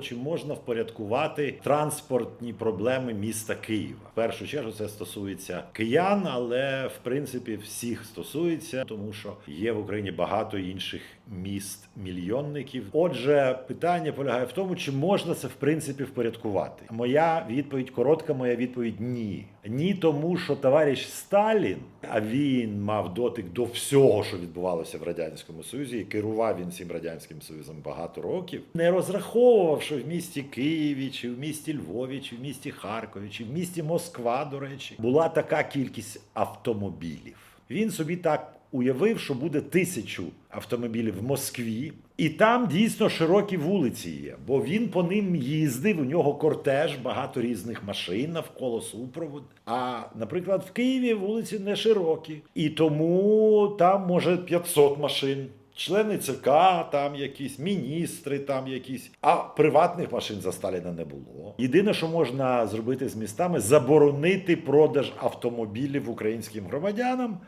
Чи можна впорядкувати транспортні проблеми міста Києва? В першу чергу це стосується киян, але в принципі всіх стосується, тому що є в Україні багато інших міст мільйонників. Отже, питання полягає в тому, чи можна це в принципі впорядкувати. Моя відповідь коротка, моя відповідь ні. Ні, тому що товариш Сталін, а він мав дотик до всього, що відбувалося в радянському Союзі, і керував він цим радянським союзом багато років, не розраховував, що в місті Києві, чи в місті Львові, чи в місті Харкові, чи в місті Москва, до речі, була така кількість автомобілів. Він собі так уявив, що буде тисячу автомобілів в Москві, і там дійсно широкі вулиці є, бо він по ним їздив. У нього кортеж, багато різних машин навколо супровод. А, наприклад, в Києві вулиці не широкі, і тому там може 500 машин. Члени ЦК, там якісь міністри, там якісь, а приватних машин за Сталіна не було. Єдине, що можна зробити з містами, заборонити продаж автомобілів українським громадянам.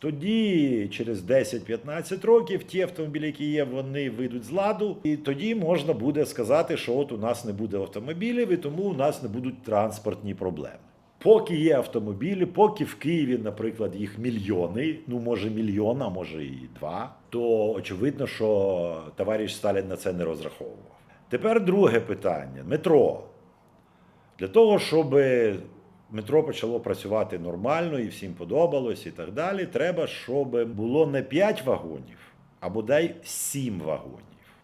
Тоді, через 10-15 років, ті автомобілі, які є, вони вийдуть з ладу, і тоді можна буде сказати, що от у нас не буде автомобілів, і тому у нас не будуть транспортні проблеми. Поки є автомобілі, поки в Києві, наприклад, їх мільйони, ну може мільйон, а може і два, то очевидно, що товариш Сталін на це не розраховував. Тепер друге питання: метро. Для того, щоб метро почало працювати нормально і всім подобалось, і так далі, треба, щоб було не 5 вагонів, а бодай 7 вагонів.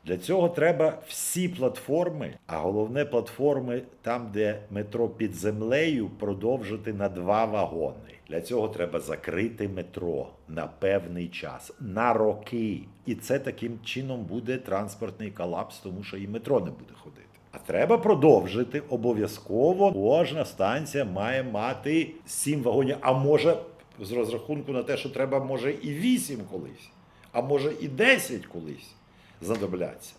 Для цього треба всі платформи, а головне платформи там, де метро під землею, продовжити на два вагони. Для цього треба закрити метро на певний час, на роки. І це таким чином буде транспортний колапс, тому що і метро не буде ходити. А треба продовжити обов'язково. Кожна станція має мати сім вагонів, а може з розрахунку на те, що треба може і вісім колись, а може і десять колись знадобляться.